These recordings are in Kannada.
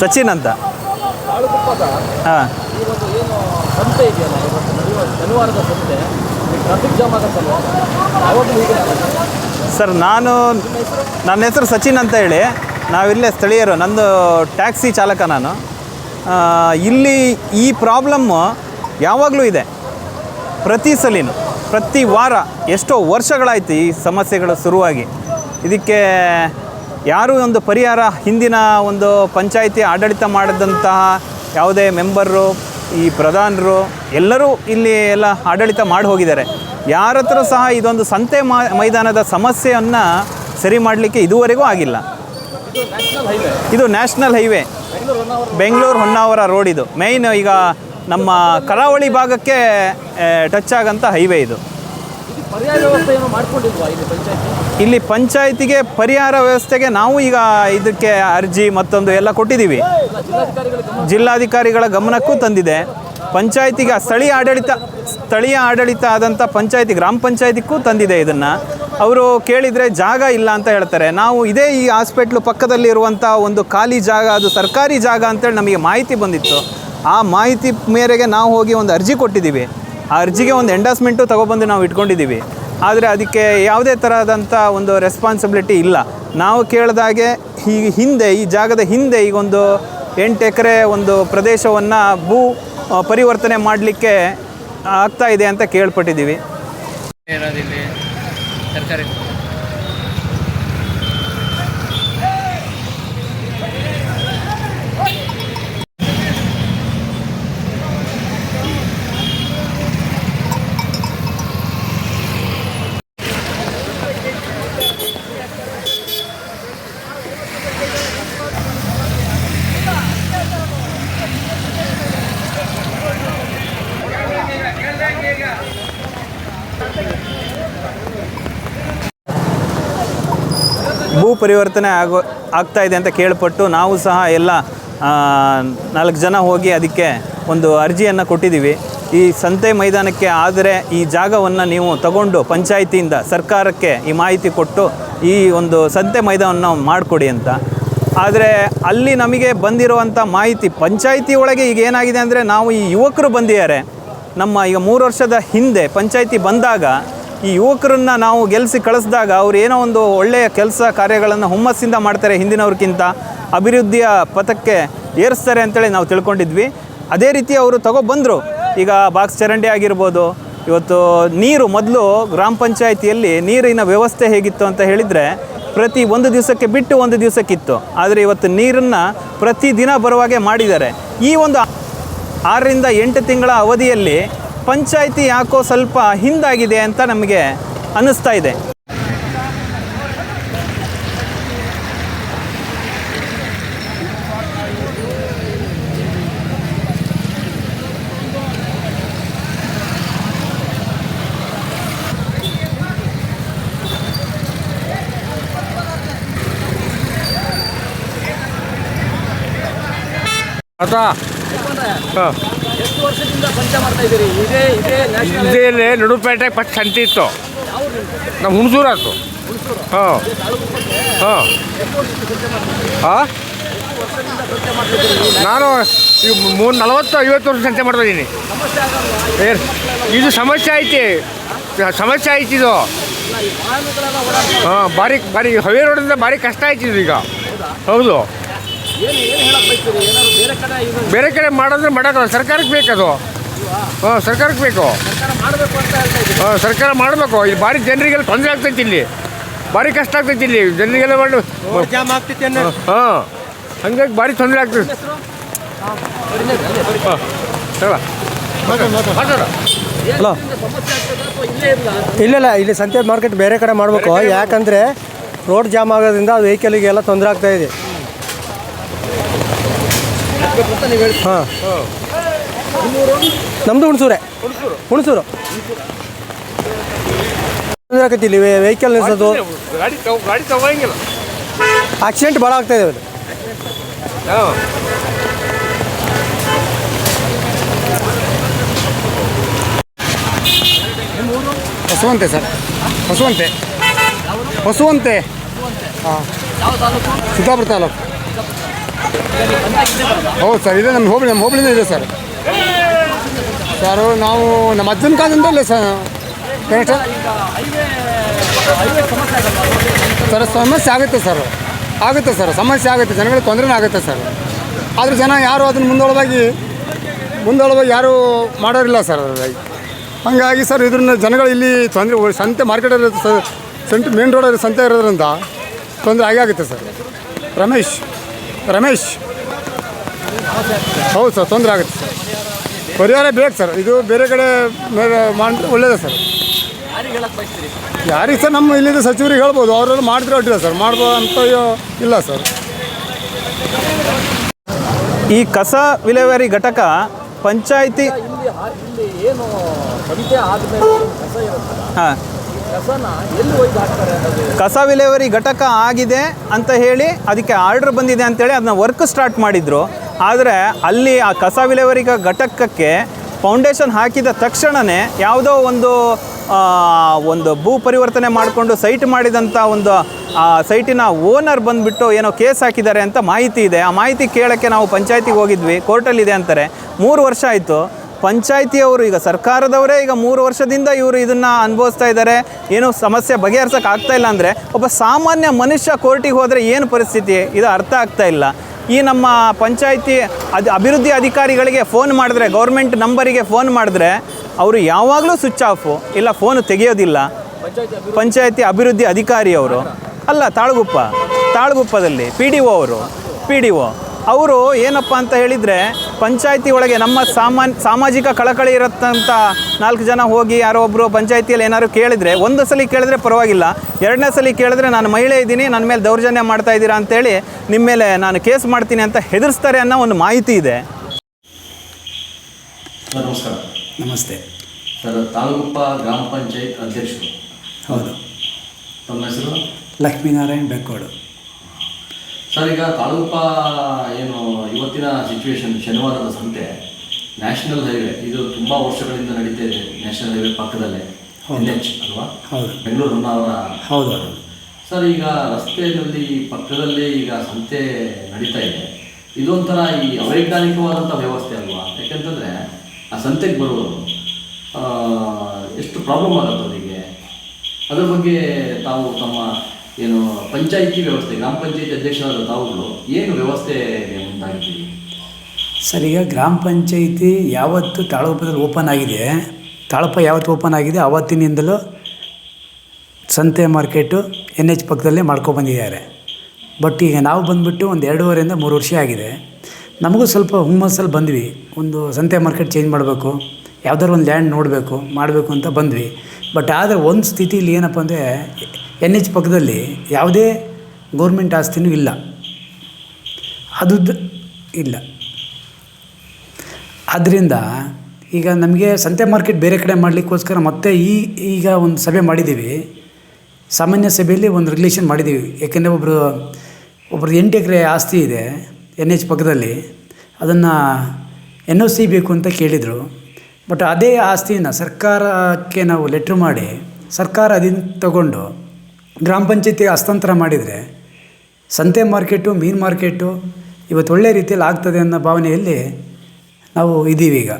ಸಚಿನ್ ಅಂತ. ಹಾಂ. ಸರ್, ನಾನು ನನ್ನ ಹೆಸರು ಸಚಿನ್ ಅಂತ ಹೇಳಿ. ನಾವಿಲ್ಲೇ ಸ್ಥಳೀಯರು. ನಂದು ಟ್ಯಾಕ್ಸಿ ಚಾಲಕ ನಾನು. ಇಲ್ಲಿ ಈ ಪ್ರಾಬ್ಲಮ್ಮು ಯಾವಾಗಲೂ ಇದೆ. ಪ್ರತಿ ಸಲಿನೂ, ಪ್ರತಿ ವಾರ ಎಷ್ಟೋ ವರ್ಷಗಳಾಯ್ತು ಈ ಸಮಸ್ಯೆಗಳು ಶುರುವಾಗಿ. ಇದಕ್ಕೆ ಯಾರೂ ಒಂದು ಪರಿಹಾರ ಹಿಂದಿನ ಒಂದು ಪಂಚಾಯಿತಿ ಆಡಳಿತ ಮಾಡಿದಂತಹ ಯಾವುದೇ ಮೆಂಬರು, ಈ ಪ್ರಧಾನರು, ಎಲ್ಲರೂ ಇಲ್ಲಿ ಎಲ್ಲ ಆಡಳಿತ ಮಾಡಿ ಹೋಗಿದ್ದಾರೆ. ಯಾರ ಹತ್ರ ಸಹ ಇದೊಂದು ಸಂತೆ ಮೈದಾನದ ಸಮಸ್ಯೆಯನ್ನು ಸರಿ ಮಾಡಲಿಕ್ಕೆ ಇದುವರೆಗೂ ಆಗಿಲ್ಲ. ಇದು national highway. Bengaluru Honnavar road ಇದು. ಮೇಯ್ನ್ ಈಗ ನಮ್ಮ ಕರಾವಳಿ ಭಾಗಕ್ಕೆ ಟಚ್ ಆಗಂಥ ಹೈವೇ ಇದು ಇದು ಪರ್ಯಾಯ ವ್ಯವಸ್ಥೆ ಏನೋ ಮಾಡ್ಕೊಂಡಿಲ್ವಾ ಇಲ್ಲಿ ಪಂಚಾಯತಿ? ಇಲ್ಲಿ ಪಂಚಾಯತಿಗೆ ಪರಿಹಾರ ವ್ಯವಸ್ಥೆಗೆ ನಾವು ಈಗ ಇದಕ್ಕೆ ಅರ್ಜಿ ಮತ್ತೊಂದು ಎಲ್ಲ ಕೊಟ್ಟಿದ್ದೀವಿ. ಜಿಲ್ಲಾಧಿಕಾರಿಗಳ ಗಮನ ಜಿಲ್ಲಾಧಿಕಾರಿಗಳ ಗಮನಕ್ಕೂ ತಂದಿದೆ. ಪಂಚಾಯತಿಗೆ ಸ್ಥಳೀಯ ಆಡಳಿತ ಸ್ಥಳೀಯ ಆಡಳಿತ ಆದಂಥ ಪಂಚಾಯತಿ, ಗ್ರಾಮ ಪಂಚಾಯತಿಗೂ ತಂದಿದೆ ಇದನ್ನು. ಅವರು ಕೇಳಿದರೆ ಜಾಗ ಇಲ್ಲ ಅಂತ ಹೇಳ್ತಾರೆ. ನಾವು ಇದೇ ಈ ಹಾಸ್ಪಿಟ್ಲು ಪಕ್ಕದಲ್ಲಿ ಇರುವಂಥ ಒಂದು ಖಾಲಿ ಜಾಗ, ಅದು ಸರ್ಕಾರಿ ಜಾಗ ಅಂತೇಳಿ ನಮಗೆ ಮಾಹಿತಿ ಬಂದಿತ್ತು. ಆ ಮಾಹಿತಿ ಮೇರೆಗೆ ನಾವು ಹೋಗಿ ಒಂದು ಅರ್ಜಿ ಕೊಟ್ಟಿದ್ದೀವಿ. ಆ ಅರ್ಜಿಗೆ ಒಂದು ಎಂಡಾಸ್ಮೆಂಟು ತಗೊಬಂದು ನಾವು ಇಟ್ಕೊಂಡಿದ್ದೀವಿ. ಆದರೆ ಅದಕ್ಕೆ ಯಾವುದೇ ಥರದಂಥ ಒಂದು ರೆಸ್ಪಾನ್ಸಿಬಿಲಿಟಿ ಇಲ್ಲ. ನಾವು ಕೇಳಿದಾಗೆ ಈ ಹಿಂದೆ, ಈ ಜಾಗದ ಹಿಂದೆ ಈಗ ಒಂದು ಎಂಟು ಎಕರೆ ಒಂದು ಪ್ರದೇಶವನ್ನು ಭೂ ಪರಿವರ್ತನೆ ಮಾಡಲಿಕ್ಕೆ ಆಗ್ತಾ ಇದೆ ಅಂತ ಕೇಳ್ಪಟ್ಟಿದ್ದೀವಿ. ಪರಿವರ್ತನೆ ಆಗೋ, ಆಗ್ತಾ ಇದೆ ಅಂತ ಕೇಳ್ಪಟ್ಟು ನಾವು ಸಹ ಎಲ್ಲ ನಾಲ್ಕು ಜನ ಹೋಗಿ ಅದಕ್ಕೆ ಒಂದು ಅರ್ಜಿಯನ್ನು ಕೊಟ್ಟಿದ್ದೀವಿ. ಈ ಸಂತೆ ಮೈದಾನಕ್ಕೆ ಆದರೆ ಈ ಜಾಗವನ್ನು ನೀವು ತಗೊಂಡು ಪಂಚಾಯಿತಿಯಿಂದ ಸರ್ಕಾರಕ್ಕೆ ಈ ಮಾಹಿತಿ ಕೊಟ್ಟು ಈ ಒಂದು ಸಂತೆ ಮೈದಾನವನ್ನು ಮಾಡಿಕೊಡಿ ಅಂತ. ಆದರೆ ಅಲ್ಲಿ ನಮಗೆ ಬಂದಿರುವಂಥ ಮಾಹಿತಿ ಪಂಚಾಯಿತಿ ಒಳಗೆ ಈಗ ಏನಾಗಿದೆ ಅಂದರೆ ನಾವು ಈ ಯುವಕರು ಬಂದಿದ್ದಾರೆ. ನಮ್ಮ ಈಗ ಮೂರು ವರ್ಷದ ಹಿಂದೆ ಪಂಚಾಯಿತಿ ಬಂದಾಗ ಈ ಯುವಕರನ್ನು ನಾವು ಗೆಲ್ಲಿಸಿ ಕಳಿಸಿದಾಗ ಅವ್ರು ಏನೋ ಒಂದು ಒಳ್ಳೆಯ ಕೆಲಸ ಕಾರ್ಯಗಳನ್ನು ಹುಮ್ಮಸ್ಸಿಂದ ಮಾಡ್ತಾರೆ ಹಿಂದಿನವ್ರಿಗಿಂತ ಅಭಿವೃದ್ಧಿಯ ಪಥಕ್ಕೆ ಏರಿಸ್ತಾರೆ ಅಂತೇಳಿ ನಾವು ತಿಳ್ಕೊಂಡಿದ್ವಿ. ಅದೇ ರೀತಿ ಅವರು ತಗೊಬಂದರು. ಈಗ ಬಾಕ್ಸ್ ಚರಂಡಿ ಆಗಿರ್ಬೋದು, ಇವತ್ತು ನೀರು ಮೊದಲು ಗ್ರಾಮ ಪಂಚಾಯಿತಿಯಲ್ಲಿ ನೀರಿನ ವ್ಯವಸ್ಥೆ ಹೇಗಿತ್ತು ಅಂತ ಹೇಳಿದರೆ ಪ್ರತಿ ಒಂದು ದಿವಸಕ್ಕೆ ಬಿಟ್ಟು ಒಂದು ದಿವಸಕ್ಕಿತ್ತು. ಆದರೆ ಇವತ್ತು ನೀರನ್ನು ಪ್ರತಿದಿನ ಬರುವಾಗೆ ಮಾಡಿದ್ದಾರೆ. ಈ ಒಂದು ಆರರಿಂದ ಎಂಟು ತಿಂಗಳ ಅವಧಿಯಲ್ಲಿ ಪಂಚಾಯಿತಿ ಯಾಕೋ ಸ್ವಲ್ಪ ಹಿಂದಾಗಿದೆ ಅಂತ ನಮಗೆ ಅನ್ನಿಸ್ತಾ ಇದೆ. ಆತಾ ಹಾಂ. ಎಷ್ಟು ವರ್ಷದಿಂದ ಮಾಡ್ತಾ ಇದ್ದೀರಿ. ಇದೇ ಇದೇ ನ್ಯಾಷನಲ್ ಇದೇ ನಡುಪೇಟೆ ಫಸ್ಟ್ ಸಂತಿ ಇತ್ತು. ನಮ್ಮ ಹುಣಸೂರು. ಆಯ್ತು ಹಾಂ. ಹಾಂ ಹಾಂ ನಾನು ಈ ಮೂರು ನಲವತ್ತು ಐವತ್ತು ವರ್ಷ ಸಂತೆ ಮಾಡ್ತಾ ಇದ್ದೀನಿ. ಇದು ಸಮಸ್ಯೆ ಐತಿ. ಸಮಸ್ಯೆ ಐತಿ ಇದು. ಹಾಂ ಭಾರಿ ಭಾರಿ ಹೈವೇ ರೋಡಿಂದ ಭಾರಿ ಕಷ್ಟ ಐತಿ ಇದು ಈಗ. ಹೌದು. ಬೇರೆ ಕಡೆ ಮಾಡಿದ್ರೆ ಬೇರೆ ಕಡೆ ಮಾಡೋದ್ರೆ ಮಾಡೋಕ್ಕಲ್ಲ ಸರ್ಕಾರಕ್ಕೆ ಬೇಕದು. ಹಾಂ ಸರ್ಕಾರಕ್ಕೆ ಬೇಕು. ಹಾಂ ಮಾಡಬೇಕು ಅಂತ ಹೇಳ್ತಾ ಇದ್ದೀರಿ. ಆ, ಸರ್ಕಾರ ಮಾಡಬೇಕು. ಇಲ್ಲಿ ಭಾರಿ ಜನರಿಗೆಲ್ಲ ತೊಂದರೆ ಆಗ್ತೈತಿ ಇಲ್ಲಿ. ಭಾರಿ ಕಷ್ಟ ಆಗ್ತೈತಿ ಇಲ್ಲಿ. ಜನರಿಗೆಲ್ಲ ಮಾಡಿ ಹಾಂ ಹಂಗಾಗಿ ಭಾರಿ ತೊಂದರೆ ಆಗ್ತೈತಿ ಹಲೋ. ಇಲ್ಲ ಇಲ್ಲ ಇಲ್ಲ ಸಂತೆ ಮಾರ್ಕೆಟ್ ಬೇರೆ ಕಡೆ ಮಾಡಬೇಕು. ಯಾಕಂದರೆ ರೋಡ್ ಜಾಮ್ ಆಗೋದ್ರಿಂದ ವೆಹಿಕಲಿಗೆಲ್ಲ ತೊಂದರೆ ಆಗ್ತಾ ಅಂತ ನೀವು ಹೇಳಿ ಹಾಂ. ನಮ್ಮದು ಹುಣಸೂರೇ. ಹುಣಸೂರು? ವೆಹಿಕಲ್ ನಿಲ್ಸೋದು. ಗಾಡಿ ತಗೋ ಗಾಡಿ ತಗೋಂಗಿಲ್ಲ. ಆಕ್ಸಿಡೆಂಟ್ ಭಾಳ ಆಗ್ತಾ ಇದೆ ಹಾಂ. ಹೊಸವಂತೆ ಸರ್. ಹೊಸವಂತೆ. ಹೊಸವಂತೆ. ಹಾಂ. ಸಿದ್ದಾಪುರ ತಾಲೂಕು. ಹೌದು ಸರ್, ಇದೆ ನಮ್ಮ ಹೋಬಳಿ, ನಮ್ಮ ಹೋಬಳಿನೇ ಇದೆ ಸರ್. ಸರ್, ನಾವು ನಮ್ಮ ಅಜ್ಜನ ಕಾಲದಿಂದ ಇಲ್ಲ ಸರ್. ಕರೆಕ್ಟ್? ಸರ್, ಸಮಸ್ಯೆ ಆಗುತ್ತೆ ಸರ್. ಆಗುತ್ತೆ ಸರ್, ಸಮಸ್ಯೆ ಆಗುತ್ತೆ, ಜನಗಳಿಗೆ ತೊಂದರೆ ಆಗುತ್ತೆ ಸರ್. ಆದರೆ ಜನ ಯಾರು ಅದನ್ನು ಮುಂದೊಳವಾಗಿ ಮುಂದೊಳವಾಗಿ ಯಾರು ಮಾಡೋರಿಲ್ಲ ಸರ್. ಅದರಾಗಿ ಹಾಗಾಗಿ ಸರ್ ಇದ್ರನ್ನ ಜನಗಳು ಇಲ್ಲಿ ತೊಂದರೆ ಸಂತೆ ಮಾರ್ಕೆಟ್ ಇರೋದು ಸರ್ ಸಂತೆ ಮೇನ್ ರೋಡ್ ಸಂತೆ ಇರೋದ್ರಿಂದ ತೊಂದರೆ ಆಗೇ ಆಗುತ್ತೆ ಸರ್. ರಮೇಶ್. ರಮೇಶ್. ಹೌದು ಸರ್ ತೊಂದರೆ ಆಗುತ್ತೆ ಸರ್. ಪರಿಹಾರ ಬೇಕು ಸರ್. ಇದು ಬೇರೆ ಕಡೆ ಮೇಲೆ ಮಾಡಿದ್ರೆ ಒಳ್ಳೇದೇ ಸರ್. ಯಾರಿಗೆ ಸರ್ ನಮ್ಮ ಇಲ್ಲಿದ್ದ ಸಚಿವರಿಗೆ ಹೇಳ್ಬೋದು. ಅವರೆಲ್ಲ ಮಾಡಿದ್ರೆ ಅಡ್ಡಿಲ್ಲ ಸರ್. ಮಾಡ್ಬೋದು ಅಂತ ಇಲ್ಲ ಸರ್. ಈ ಕಸ ವಿಲೇವಾರಿ ಘಟಕ ಪಂಚಾಯಿತಿ ಹಾ- ಕಸ ವಿಲೇವಾರಿ ಘಟಕ ಆಗಿದೆ ಅಂತ ಹೇಳಿ ಅದಕ್ಕೆ ಆರ್ಡರ್ ಬಂದಿದೆ ಅಂತೇಳಿ ಅದನ್ನ ವರ್ಕ್ ಸ್ಟಾರ್ಟ್ ಮಾಡಿದ್ರು. ಆದರೆ ಅಲ್ಲಿ ಆ ಕಸ ವಿಲೇವರಿ ಘಟಕಕ್ಕೆ ಫೌಂಡೇಶನ್ ಹಾಕಿದ ತಕ್ಷಣವೇ ಯಾವುದೋ ಒಂದು ಒಂದು ಭೂ ಪರಿವರ್ತನೆ ಮಾಡಿಕೊಂಡು ಸೈಟ್ ಮಾಡಿದಂಥ ಒಂದು, ಆ, ಸೈಟಿನ ಓನರ್ ಬಂದುಬಿಟ್ಟು ಏನೋ ಕೇಸ್ ಹಾಕಿದ್ದಾರೆ ಅಂತ ಮಾಹಿತಿ ಇದೆ. ಆ ಮಾಹಿತಿ ಕೇಳೋಕ್ಕೆ ನಾವು ಪಂಚಾಯತಿಗೆ ಹೋಗಿದ್ವಿ. ಕೋರ್ಟಲ್ಲಿದೆ ಅಂತಾರೆ. ಮೂರು ವರ್ಷ ಆಯಿತು. ಪಂಚಾಯತಿಯವರು, ಈಗ ಸರ್ಕಾರದವರೇ ಈಗ ಮೂರು ವರ್ಷದಿಂದ ಇವರು ಇದನ್ನು ಅನುಭವಿಸ್ತಾ ಇದ್ದಾರೆ. ಏನು ಸಮಸ್ಯೆ ಬಗೆಹರಿಸೋಕೆ ಆಗ್ತಾ ಇಲ್ಲ ಅಂದರೆ ಒಬ್ಬ ಸಾಮಾನ್ಯ ಮನುಷ್ಯ ಕೋರ್ಟಿಗೆ ಹೋದರೆ ಏನು ಪರಿಸ್ಥಿತಿ? ಇದು ಅರ್ಥ ಆಗ್ತಾ ಇಲ್ಲ. ಈ ನಮ್ಮ ಪಂಚಾಯಿತಿ ಅದು ಅಭಿವೃದ್ಧಿ ಅಧಿಕಾರಿಗಳಿಗೆ ಫೋನ್ ಮಾಡಿದ್ರೆ ಗೌರ್ಮೆಂಟ್ ನಂಬರಿಗೆ ಫೋನ್ ಮಾಡಿದ್ರೆ, ಅವರು ಯಾವಾಗಲೂ ಸ್ವಿಚ್ ಆಫು ಇಲ್ಲ ಫೋನು ತೆಗೆಯೋದಿಲ್ಲ. ಪಂಚಾಯತಿ ಅಭಿವೃದ್ಧಿ ಅಧಿಕಾರಿಯವರು, ಅಲ್ಲ ತಾಳಗುಪ್ಪ, ತಾಳಗುಪ್ಪದಲ್ಲಿ ಪಿ ಡಿ ಒ ಅವರು ಪಿ ಡಿ ಒ ಅವರು ಏನಪ್ಪ ಅಂತ ಹೇಳಿದರೆ ಪಂಚಾಯಿತಿ ಒಳಗೆ ನಮ್ಮ ಸಾಮಾನ್ ಸಾಮಾಜಿಕ ಕಳಕಳಿ ಇರತ್ತಂತ ನಾಲ್ಕು ಜನ ಹೋಗಿ ಯಾರೋ ಒಬ್ಬರು ಪಂಚಾಯತಿಯಲ್ಲಿ ಏನಾದ್ರು ಕೇಳಿದರೆ ಒಂದು ಸಲ ಕೇಳಿದ್ರೆ ಪರವಾಗಿಲ್ಲ. ಎರಡನೇ ಸಲ ಕೇಳಿದ್ರೆ ನಾನು ಮಹಿಳೆ ಇದ್ದೀನಿ ನನ್ನ ಮೇಲೆ ದೌರ್ಜನ್ಯ ಮಾಡ್ತಾ ಇದ್ದೀರಾ ಅಂತೇಳಿ ನಿಮ್ಮ ಮೇಲೆ ನಾನು ಕೇಸ್ ಮಾಡ್ತೀನಿ ಅಂತ ಹೆದರಿಸ್ತಾರೆ ಅನ್ನೋ ಒಂದು ಮಾಹಿತಿ ಇದೆ. ನಮಸ್ಕಾರ. ನಮಸ್ತೆ. ಸರ್ ತಾಲೂಕಪ್ಪ ಗ್ರಾಮ ಪಂಚಾಯತ್ ಅಧ್ಯಕ್ಷರು. ಹೌದು. ತಮ್ಮ ಹೆಸರು? ಲಕ್ಷ್ಮೀನಾರಾಯಣ್ ಬೆಕ್ಕೋಡು. ಸರ್ ಈಗ ತಾಲೂಕುಪ್ಪ ಏನು ಇವತ್ತಿನ ಸಿಚುವೇಶನ್ ಶನಿವಾರದ ಸಂತೆ ನ್ಯಾಷನಲ್ ಹೈವೇ ಇದು ತುಂಬ ವರ್ಷಗಳಿಂದ ನಡೀತಾ ಇದೆ ನ್ಯಾಷನಲ್ ಹೈವೇ ಪಕ್ಕದಲ್ಲೇ. ಎಚ್ ಅಲ್ವಾ? ಬೆಂಗಳೂರು ಹೊನ್ನಾವರ ಹೌದು. ಸರ್ ಈಗ ರಸ್ತೆಯಲ್ಲಿ ಪಕ್ಕದಲ್ಲೇ ಈಗ ಸಂತೆ ನಡೀತಾ ಇದೆ. ಇದೊಂಥರ ಈ ಅವೈಜ್ಞಾನಿಕವಾದಂಥ ವ್ಯವಸ್ಥೆ ಅಲ್ವಾ? ಯಾಕೆಂತಂದರೆ ಆ ಸಂತೆಗೆ ಬರುವವರು ಎಷ್ಟು ಪ್ರಾಬ್ಲಮ್ ಆಗುತ್ತೆ ಅವರಿಗೆ ಅದ್ರ ಬಗ್ಗೆ ತಾವು ತಮ್ಮ ಏನು ಪಂಚಾಯಿತಿ ವ್ಯವಸ್ಥೆ, ಗ್ರಾಮ ಪಂಚಾಯತಿ ಅಧ್ಯಕ್ಷರಾದ ತಾವುಗಳು ಏನು ವ್ಯವಸ್ಥೆ ಉಂಟಾಗಿದ್ದೀವಿ ಸರ್, ಈಗ ಗ್ರಾಮ ಪಂಚಾಯಿತಿ ಯಾವತ್ತು ತಾಳಪದಲ್ಲಿ ಓಪನ್ ಆಗಿದೆ ತಾಳಪ್ಪ ಯಾವತ್ತು ಓಪನ್ ಆಗಿದೆ ಆವತ್ತಿನಿಂದಲೂ ಸಂತೆ ಮಾರ್ಕೆಟು ಎನ್ ಎಚ್ ಪಕ್ಕದಲ್ಲೇ ಮಾಡ್ಕೊಬಂದಿದ್ದಾರೆ ಬಟ್ ಈಗ ನಾವು ಬಂದುಬಿಟ್ಟು ಒಂದು ಎರಡೂವರೆಯಿಂದ ಮೂರು ವರ್ಷ ಆಗಿದೆ. ನಮಗೂ ಸ್ವಲ್ಪ ಹುಮ್ಮಸ್ಸಲ್ಲಿ ಬಂದ್ವಿ. ಒಂದು ಸಂತೆ ಮಾರ್ಕೆಟ್ ಚೇಂಜ್ ಮಾಡಬೇಕು, ಯಾವ್ದಾದ್ರು ಒಂದು ಲ್ಯಾಂಡ್ ನೋಡಬೇಕು, ಮಾಡಬೇಕು ಅಂತ ಬಂದ್ವಿ. ಬಟ್ ಆದರೆ ಒಂದು ಸ್ಥಿತಿಲಿ ಏನಪ್ಪ ಅಂದರೆ ಎನ್ ಎಚ್ ಪಕ್ಕದಲ್ಲಿ ಯಾವುದೇ ಗೌರ್ಮೆಂಟ್ ಆಸ್ತಿನೂ ಇಲ್ಲ. ಅದು ಇಲ್ಲ. ಆದ್ದರಿಂದ ಈಗ ನಮಗೆ ಸಂತೆ ಮಾರ್ಕೆಟ್ ಬೇರೆ ಕಡೆ ಮಾಡಲಿಕ್ಕೋಸ್ಕರ ಮತ್ತೆ ಈ, ಈಗ ಒಂದು ಸಭೆ ಮಾಡಿದ್ದೀವಿ. ಸಾಮಾನ್ಯ ಸಭೆಯಲ್ಲಿ ಒಂದು ರೆಗ್ಯುಲೇಷನ್ ಮಾಡಿದ್ದೀವಿ. ಏಕೆಂದರೆ ಒಬ್ಬರು ಒಬ್ಬರು ಎಂಟು ಎಕರೆ ಆಸ್ತಿ ಇದೆ ಎನ್ ಎಚ್ ಪಕ್ಕದಲ್ಲಿ. ಅದನ್ನು ಎನ್ ಒ ಸಿ ಬೇಕು ಅಂತ ಕೇಳಿದರು. ಬಟ್ ಅದೇ ಆಸ್ತಿಯನ್ನು ಸರ್ಕಾರಕ್ಕೆ ನಾವು ಲೆಟ್ರ್ ಮಾಡಿ ಸರ್ಕಾರ ಅದನ್ನು ತಗೊಂಡು ಗ್ರಾಮ ಪಂಚಾಯತಿಗೆ ಹಸ್ತಾಂತರ ಮಾಡಿದರೆ ಸಂತೆ ಮಾರ್ಕೆಟು, ಮೀನು ಮಾರ್ಕೆಟು ಇವತ್ತು ಒಳ್ಳೆ ರೀತಿಯಲ್ಲಿ ಆಗ್ತದೆ ಅನ್ನೋ ಭಾವನೆಯಲ್ಲಿ ನಾವು ಇದ್ದೀವಿ ಈಗ.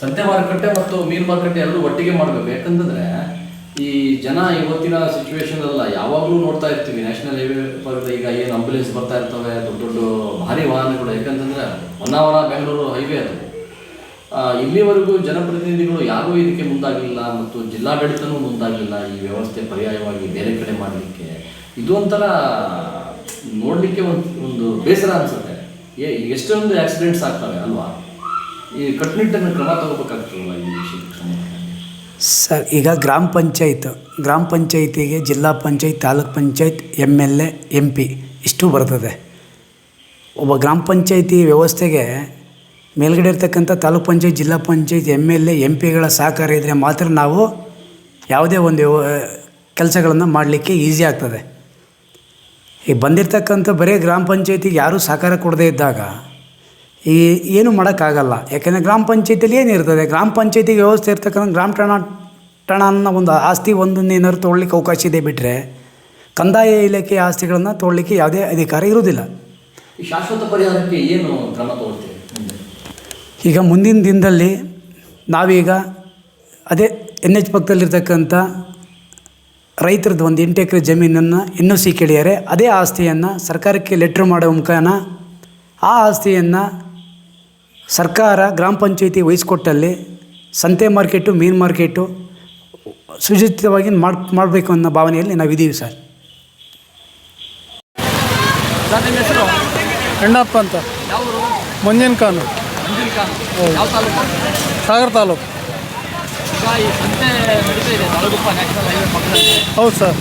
ಸಂತೆ ಮಾರುಕಟ್ಟೆ ಮತ್ತು ಮೀನು ಮಾರುಕಟ್ಟೆ ಎಲ್ಲರೂ ಒಟ್ಟಿಗೆ ಮಾಡಬೇಕು. ಯಾಕಂತಂದ್ರೆ ಈ ಜನ ಇವತ್ತಿನ ಸಿಚುವೇಶನ್ ಅಲ್ಲ, ಯಾವಾಗಲೂ ನೋಡ್ತಾ ಇರ್ತೀವಿ. ನ್ಯಾಷನಲ್ ಹೈವೇ ಈಗ ಏನು ಆಂಬುಲೆನ್ಸ್ ಬರ್ತಾ ಇರ್ತವೆ, ದೊಡ್ಡ ದೊಡ್ಡ ಭಾರಿ ವಾಹನಗಳು. ಯಾಕಂತಂದ್ರೆ ಹೊನ್ನಾವರ, ಬೆಂಗಳೂರು ಹೈವೇ ಅದು. ಇಲ್ಲಿವರೆಗೂ ಜನಪ್ರತಿನಿಧಿಗಳು ಯಾರೂ ಇದಕ್ಕೆ ಮುಂದಾಗಿಲ್ಲ ಮತ್ತು ಜಿಲ್ಲಾಡಳಿತನೂ ಮುಂದಾಗಿಲ್ಲ ಈ ವ್ಯವಸ್ಥೆ ಪರ್ಯಾಯವಾಗಿ ಬೇರೆ ಕಡೆ ಮಾಡಲಿಕ್ಕೆ. ಇದು ಒಂಥರ ನೋಡಲಿಕ್ಕೆ ಒಂದು ಒಂದು ಬೇಸರ ಅನಿಸುತ್ತೆ. ಏ ಎಷ್ಟೊಂದು ಆಕ್ಸಿಡೆಂಟ್ಸ್ ಆಗ್ತವೆ, ಅಲ್ವಾ? ಈ ಕಟ್ಟುನಿಟ್ಟಿನ ಕ್ರಮ ತಗೋಬೇಕಾಗ್ತದಲ್ಲ ಈ ವಿಷಯ ಸರ್, ಈಗ ಗ್ರಾಮ ಪಂಚಾಯತ್, ಗ್ರಾಮ ಪಂಚಾಯತಿಗೆ ಜಿಲ್ಲಾ panchayat, taluk panchayat M L A M P ಇಷ್ಟು ಬರ್ತದೆ. ಒಬ್ಬ ಗ್ರಾಮ ಪಂಚಾಯತಿ ವ್ಯವಸ್ಥೆಗೆ ಮೇಲ್ಗಡೆ ಇರ್ತಕ್ಕಂಥ ತಾಲೂಕ್ ಪಂಚಾಯತ್, ಜಿಲ್ಲಾ panchayat, M L A M ಪಿಗಳ ಸಹಕಾರ ಇದ್ದರೆ ಮಾತ್ರ ನಾವು ಯಾವುದೇ ಒಂದು ಕೆಲಸಗಳನ್ನು ಮಾಡಲಿಕ್ಕೆ ಈಸಿ ಆಗ್ತದೆ. ಈ ಬಂದಿರತಕ್ಕಂಥ ಬರೀ ಗ್ರಾಮ ಪಂಚಾಯತಿಗೆ ಯಾರೂ ಸಹಕಾರ ಕೊಡದೇ ಇದ್ದಾಗ ಈ ಏನು ಮಾಡೋಕ್ಕಾಗಲ್ಲ. ಯಾಕೆಂದರೆ ಗ್ರಾಮ ಪಂಚಾಯತಿಯಲ್ಲಿ ಏನಿರ್ತದೆ ಗ್ರಾಮ ಪಂಚಾಯತಿಗೆ ವ್ಯವಸ್ಥೆ ಇರ್ತಕ್ಕಂಥ ಗ್ರಾಮ ಠಾಣ ಠಾಣ ಅನ್ನೋ ಒಂದು ಆಸ್ತಿ ಒಂದನ್ನು ಏನಾದ್ರು ತೊಗೊಳ್ಲಿಕ್ಕೆ ಅವಕಾಶ ಇದೆ ಬಿಟ್ಟರೆ ಕಂದಾಯ ಇಲಾಖೆಯ ಆಸ್ತಿಗಳನ್ನು ತೊಗೊಳ್ಲಿಕ್ಕೆ ಯಾವುದೇ ಅಧಿಕಾರ ಇರುವುದಿಲ್ಲ. ಶಾಶ್ವತ ಪರಿಹಾರಕ್ಕೆ ಏನು ಕ್ರಮ ತಗೊಳ್ತೀವಿ ಈಗ ಮುಂದಿನ ದಿನದಲ್ಲಿ ನಾವೀಗ ಅದೇ ಎನ್ ಎಚ್ ಪಕ್ಕದಲ್ಲಿರ್ತಕ್ಕಂಥ ರೈತರದ್ದು ಒಂದು ಎಂಟು ಎಕರೆ ಜಮೀನನ್ನು ಇನ್ನೂ ಸಿ ಕೇಳಿದ್ದಾರೆ ಅದೇ ಆಸ್ತಿಯನ್ನು ಸರ್ಕಾರಕ್ಕೆ ಲೆಟ್ರ್ ಮಾಡೋ ಮುಖಾನ ಆ ಆಸ್ತಿಯನ್ನು ಸರ್ಕಾರ ಗ್ರಾಮ ಪಂಚಾಯಿತಿ ವಹಿಸ್ಕೊಟ್ಟಲ್ಲಿ ಸಂತೆ ಮಾರ್ಕೆಟು, ಮೀನು ಮಾರ್ಕೆಟು ಸುಜಿತವಾಗಿ ಮಾಡಿ, ಮಾಡಬೇಕು ಅನ್ನೋ ಭಾವನೆಯಲ್ಲಿ ನಾವಿದ್ದೀವಿ ಸರ್. ಹೆಣ್ಣಪ್ಪ ಅಂತ. ಮುಂದಿನ ಕಾನು ಖಾನ್ ಯಾವ ತಾಲೂಕು? ಸಾಗರ ತಾಲೂಕು. ಈಗ ಈ ಸಂತೆ ನಡೀತಾ ಇದೆ ತಾಲೂಕು ನ್ಯಾಷನಲ್ ಹೈವೇ ಪಕ್ಕದಲ್ಲಿ. ಹೌದು ಸರ್.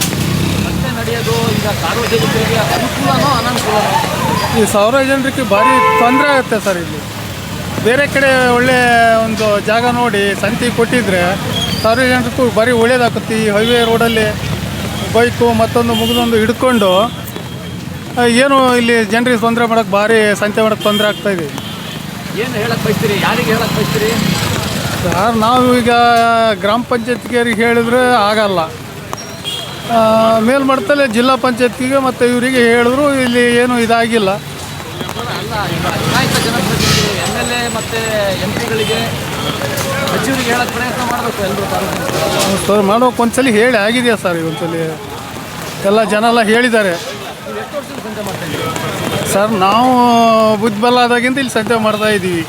ಸಂತೆ ನಡೆಯೋದು ಈಗ ಸಾರ್ವಜನಿಕರಿಗೆ ಅನುಕೂಲನೋ ಅನನುಕೂಲನೋ? ಈ ಸಾವಿರ ಜನರಿಗೆ ಭಾರಿ ತೊಂದರೆ ಆಗುತ್ತೆ ಸರ್ ಇಲ್ಲಿ. ಬೇರೆ ಕಡೆ ಒಳ್ಳೆ ಒಂದು ಜಾಗ ನೋಡಿ ಸಂತಿ ಕೊಟ್ಟಿದ್ರೆ ಸಾವಿರ ಜನರಿಗೂ ಭಾರಿ ಒಳ್ಳೇದಾಗುತ್ತೆ. ಈ ಹೈವೇ ರೋಡಲ್ಲಿ ಬೈಕು ಮತ್ತೊಂದು ಮುಗಿದೊಂದು ಹಿಡ್ಕೊಂಡು ಏನು ಇಲ್ಲಿ ಜನರಿಗೆ ತೊಂದರೆ ಮಾಡೋಕ್ಕೆ ಭಾರಿ ಸಂತೆ ಮಾಡೋಕ್ಕೆ ತೊಂದರೆ ಆಗ್ತಾಯಿದೆ ಏನು ಹೇಳಕ್ಕೆ ಬಯಸ್ತೀರಿ? ಯಾರಿಗೆ ಹೇಳಕ್ಕೆ ಬಯಸ್ತೀರಿ? ಸರ್ ನಾವು ಈಗ ಗ್ರಾಮ ಪಂಚಾಯತ್ಗೆ ಹೇಳಿದ್ರೆ ಆಗಲ್ಲ. ಮೇಲ್ಮಟ್ಟದಲ್ಲಿ ಜಿಲ್ಲಾ ಪಂಚಾಯತ್ಗೆ ಮತ್ತು ಇವರಿಗೆ ಹೇಳಿದ್ರು ಇಲ್ಲಿ ಏನು ಇದಾಗಿಲ್ಲ. ಅಲ್ಲ ಈಗ ಚುನಾಯಿತ ಜನಪ್ರತಿನಿಧಿ ಎಂ ಎಲ್ ಎ ಮತ್ತು ಎಂ ಪಿಗಳಿಗೆ ಸಚಿವರಿಗೆ ಹೇಳಕ್ ಪ್ರಯತ್ನ ಮಾಡಬೇಕು ಎಲ್ಲರೂ ತಾಲೂಕಿನ ಸರ್ ಮಾಡೋಕೆ ಒಂದ್ಸಲಿ ಹೇಳಿ ಆಗಿದೆಯಾ ಸರ್ ಒಂದ್ಸಲಿ? ಎಲ್ಲ ಜನ ಎಲ್ಲ ಹೇಳಿದ್ದಾರೆ. ಸರ್ ನಾವು ಬುದ್ಧಿಬಲ ಆದಾಗಿಂದ ಇಲ್ಲಿ ಸದ್ಯ ಮಾಡ್ತಾ ಇದ್ದೀವಿ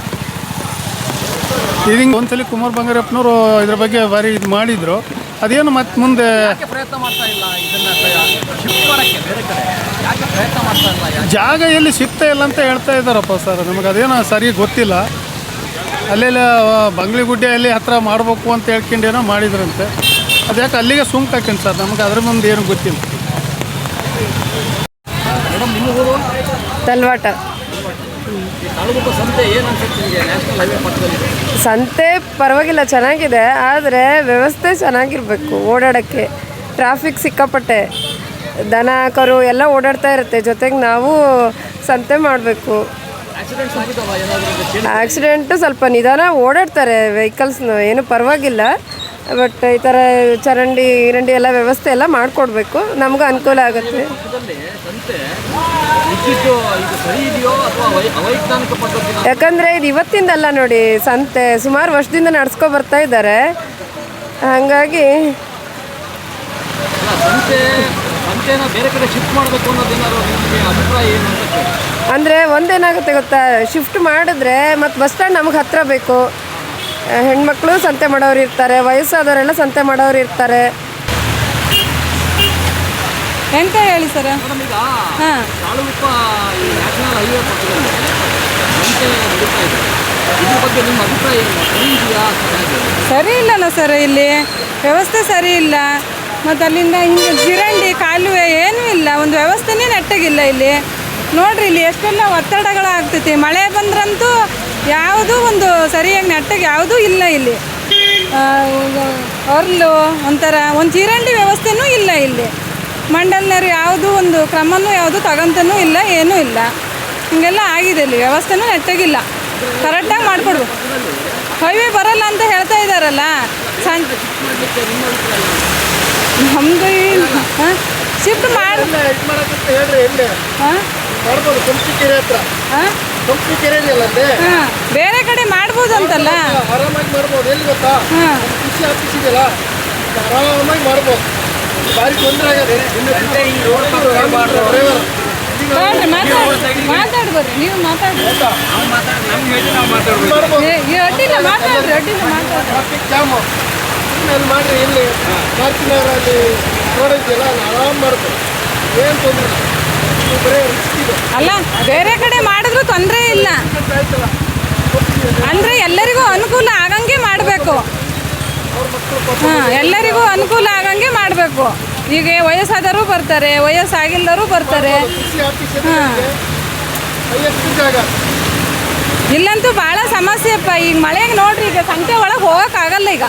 ಇದೀಗ ಒಂದ್ಸಲಿ ಕುಮಾರ್ ಬಂಗಾರಪ್ಪನವರು ಇದ್ರ ಬಗ್ಗೆ ಬಾರಿ ಇದು ಮಾಡಿದ್ರು. ಅದೇನು ಮತ್ತೆ ಮುಂದೆ ಪ್ರಯತ್ನ ಮಾಡ್ತಾ ಇಲ್ಲ ಇದನ್ನ ಜಾಗ ಎಲ್ಲಿ ಸಿಗ್ತಾ ಇಲ್ಲ ಅಂತ ಹೇಳ್ತಾ ಇದ್ದಾರಪ್ಪ ಸರ್ ನಮಗೆ ಅದೇನೋ ಸರಿ ಗೊತ್ತಿಲ್ಲ. ಅಲ್ಲೆಲ್ಲ ಅಲ್ಲಿ ಹತ್ರ ಮಾಡಬೇಕು ಅಂತ ಹೇಳ್ಕೊಂಡೇನೋ ಮಾಡಿದ್ರಂತೆ. ಅದ್ಯಾಕೆ ಅಲ್ಲಿಗೆ ಸುಂಕ ಹಾಕೊಂಡು ಸರ್ ನಮಗೆ ಅದ್ರ ಮುಂದೆ ಏನು ಗೊತ್ತಿಲ್ಲ. ಮೇಡಮ್ ತಲ್ವಾಟ. ಸಂತೆ ಪರವಾಗಿಲ್ಲ ಚೆನ್ನಾಗಿದೆ ಆದರೆ ವ್ಯವಸ್ಥೆ ಚೆನ್ನಾಗಿರಬೇಕು ಓಡಾಡೋಕ್ಕೆ. ಟ್ರಾಫಿಕ್ ಸಿಕ್ಕಾಪಟ್ಟೆ. ದನ ಕರು ಎಲ್ಲ ಓಡಾಡ್ತಾ ಇರುತ್ತೆ ಜೊತೆಗೆ ನಾವು ಸಂತೆ ಮಾಡಬೇಕು. ಆಕ್ಸಿಡೆಂಟು ಸ್ವಲ್ಪ ನಿಧಾನ ಓಡಾಡ್ತಾರೆ ವೆಹಿಕಲ್ಸ್ನ ಏನು ಪರವಾಗಿಲ್ಲ. ಬಟ್ ಈ ಥರ ಚರಂಡಿ ಗಿರಂಡಿ ಎಲ್ಲ ವ್ಯವಸ್ಥೆ ಎಲ್ಲ ಮಾಡಿಕೊಡ್ಬೇಕು. ನಮಗೂ ಅನುಕೂಲ ಆಗುತ್ತೆ. ಯಾಕಂದರೆ ಇದು ಇವತ್ತಿಂದಲ್ಲ ನೋಡಿ ಸಂತೆ ಸುಮಾರು ವರ್ಷದಿಂದ ನಡೆಸ್ಕೊ ಬರ್ತಾ ಇದ್ದಾರೆ. ಹಾಗಾಗಿ. ಅಂದರೆ ಒಂದೇನಾಗುತ್ತೆ ಗೊತ್ತಾ ಶಿಫ್ಟ್ ಮಾಡಿದ್ರೆ ಮತ್ತು ಬಸ್ ಸ್ಟ್ಯಾಂಡ್ ನಮಗೆ ಹತ್ತಿರ ಬೇಕು. ಹೆಣ್ಮಕ್ಳು ಸಂತೆ ಮಾಡೋರು ಇರ್ತಾರೆ ವಯಸ್ಸಾದವರೆಲ್ಲ ಸಂತೆ ಮಾಡೋರು ಇರ್ತಾರೆ. ಎಂತ ಹೇಳಿ ಸರ್? ಹಾಂ. ತಾಲೂಕು ಈ ನ್ಯಾಷನಲ್ ಹೈವೇ ಪಕ್ಕದಲ್ಲಿ ಇದೆ. ಇದ್ರ ಬಗ್ಗೆ ನಿಮ್ಮ ಅಭಿಪ್ರಾಯ ಏನು? ಸರಿ ಇದೆಯಾ? ಸರಿ ಇಲ್ಲಲ್ಲ ಸರ್ ಇಲ್ಲಿ? ವ್ಯವಸ್ಥೆ ಸರಿ ಇಲ್ಲ. ಮತ್ತು ಅಲ್ಲಿಂದ ಹಿಂಗೆ ಜಿರಂಡಿ ಕಾಲುವೆ ಏನೂ ಇಲ್ಲ. ಒಂದು ವ್ಯವಸ್ಥೆನೇ ನೆಟ್ಟಗಿಲ್ಲ ಇಲ್ಲಿ. ನೋಡ್ರಿ ಇಲ್ಲಿ ಎಷ್ಟೆಲ್ಲ ಒತ್ತಡಗಳಾಗ್ತೈತಿ. ಮಳೆ ಬಂದ್ರಂತೂ ಯಾವುದೂ ಒಂದು ಸರಿಯಾಗಿ ನೆಟ್ಟಗೆ ಯಾವುದೂ ಇಲ್ಲ ಇಲ್ಲಿ. ಅರ್ಲು ಒಂಥರ ಒಂದು ಚೀರಂಡಿ ವ್ಯವಸ್ಥೆನೂ ಇಲ್ಲ ಇಲ್ಲಿ. ಮಂಡಲ್ನವ್ರು ಯಾವುದೂ ಒಂದು ಕ್ರಮನೂ ಯಾವುದು ತಗೊಂತನೂ ಇಲ್ಲ ಏನೂ ಇಲ್ಲ. ಹಿಂಗೆಲ್ಲ ಆಗಿದೆ ಇಲ್ಲಿ ವ್ಯವಸ್ಥೆನೂ ನೆಟ್ಟಗಿಲ್ಲ. ಕರೆಕ್ಟಾಗಿ ಮಾಡಿಕೊಡ್ಬೇಕು. ಹೈವೇ ಬರಲ್ಲ ಅಂತ ಹೇಳ್ತಾ ಇದ್ದಾರಲ್ಲ ಸಣ್ಣ ನಮ್ಮದು ಶಿಫ್ಟ್ ಮಾಡಿ ಹಾಂ? ಬೇರೆ ಕಡೆ ಮಾಡ್ಬೋದು ಅಂತಲ್ಲ? ಆರಾಮಾಗಿ ಮಾಡ್ಬೋದು ಎಲ್ಲಿ ಗೊತ್ತಾ? ಕೃಷಿ ಆಫೀಸ್ ಇದೆಯಲ್ಲ ಆರಾಮಾಗಿ ಮಾಡ್ಬೋದು. ಭಾರಿ ತೊಂದರೆ ಆಗದೆ ಡ್ರೈವರ್ ನೋಡ್ರಿ ಮಾತಾಡಿ ಮಾತಾಡಿ ಬರ್ರಿ ನೀವು ಮಾತಾಡ್ರಿ. ಏ, ಏ, ಅಡ್ಡಿಲ್ಲ ಮಾತಾಡ್ರಿ ಅಡ್ಡಿಲ್ಲ ಮಾತಾಡ್ರಿ. ಟ್ರಾಫಿಕ್ ಜಾಮು ಅಲ್ಲಿ ಮಾಡ್ರಿ ಇಲ್ಲಿ ಮಾರ್ಚಿನಗರಲ್ಲಿ ರೋಡ್ ಇದೆಯಲ್ಲ ಅಲ್ಲಿ ಆರಾಮ್ ಮಾಡ್ಬೋದು. ಏನು ತೊಂದರೆ? ಅಲ್ಲ, ಬೇರೆ ಕಡೆ ಮಾಡಿದ್ರು ತೊಂದರೆ ಇಲ್ಲ. ಅಂದ್ರೆ ಎಲ್ಲರಿಗೂ ಅನುಕೂಲ ಆಗಂಗೆ ಮಾಡಬೇಕು. ಹಾಂ, ಎಲ್ಲರಿಗೂ ಅನುಕೂಲ ಆಗಂಗೆ ಮಾಡಬೇಕು. ಈಗ ವಯಸ್ಸಾದವರು ಬರ್ತಾರೆ ವಯಸ್ಸಾಗಿಲ್ಲರೂ ಬರ್ತಾರೆ. ಇಲ್ಲಂತೂ ಭಾಳ ಸಮಸ್ಯೆಪ್ಪ ಈಗ ಮಳೆಗೆ ನೋಡ್ರಿ, ಈಗ ಸಂತೆ ಒಳಗೆ ಹೋಗೋಕ್ಕಾಗಲ್ಲ ಈಗ.